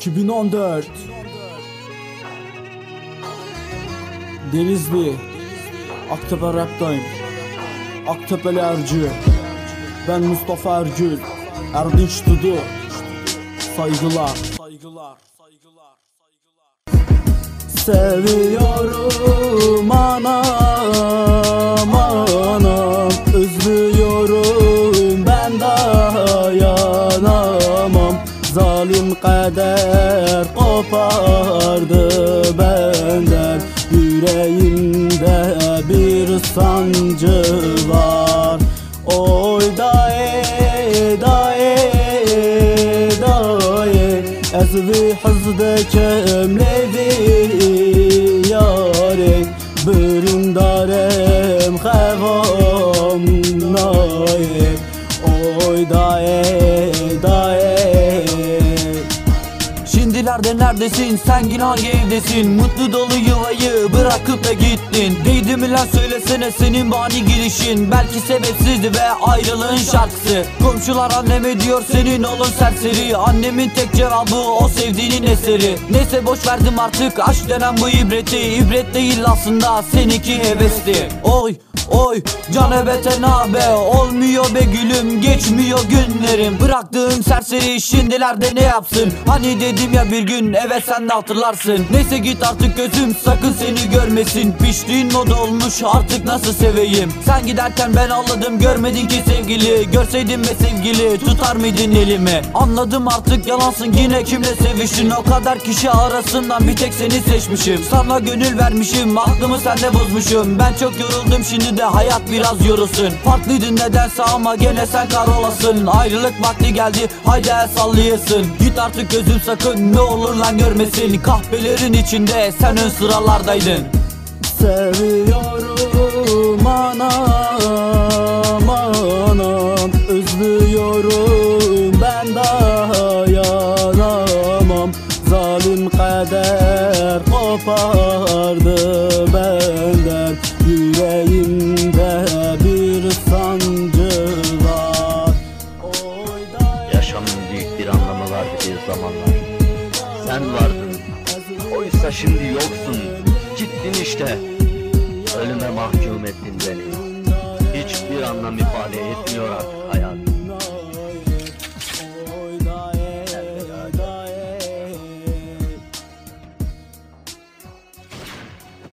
2014 Denizli Aktepe Rap'tayım Aktepe'li Ercü Ben Mustafa Ergül Erdinç Dudu. Saygılar Saygılar Saygılar. Seviyorum kader kopardı benden. Yüreğimde bir sancı var. Oy daye daye daye Ez vi hızdeküm levi yare Bürüm darem xevam naye Oy daye Şimdilerde neredesin? Sen yine hangi evdesin? Mutlu dolu yuvayı bırakıp da gittin. Değdi mi lan? Söylesene senin bani girişin. Belki sebepsizdi ve ayrılığın şarkısı. Komşular anneme diyor senin oğlun serseri. Annemin tek cevabı o sevdiğinin eseri. Neyse boş verdim artık. Aşk denen bu ibreti. İbret değil aslında seninki hevesti. Oy Oy can ebete nabe. Olmuyor be gülüm geçmiyor günlerim. Bıraktığım serseri şimdilerde ne yapsın? Hani dedim ya bir gün evet sen de hatırlarsın. Neyse git artık gözüm sakın seni görmesin. Piştiğin moda olmuş artık nasıl seveyim? Sen giderken ben ağladım görmedin ki sevgili. Görseydin be sevgili tutar mıydın elimi? Anladım artık yalansın yine kimle seviştin O kadar kişi arasından bir tek seni seçmişim. Sana gönül vermişim aklımı sende bozmuşum. Ben çok yoruldum şimdi de hayat biraz yorulsun Farklıydın nedense ama gene sen karolasın Ayrılık vakti geldi haydi el sallayasın Git artık gözüm sakın ne olur lan görmesin. Kahvelerin içinde sen ön sıralardaydın. Seviyorum anam anam. Üzülüyorum ben dayanamam Zalim kader kopardı vardı bir zamanlar. Sen vardın. Oysa şimdi yoksun. Gittin işte. Ölüme mahkum ettin beni. Hiçbir anlam ifade etmiyor artık hayat.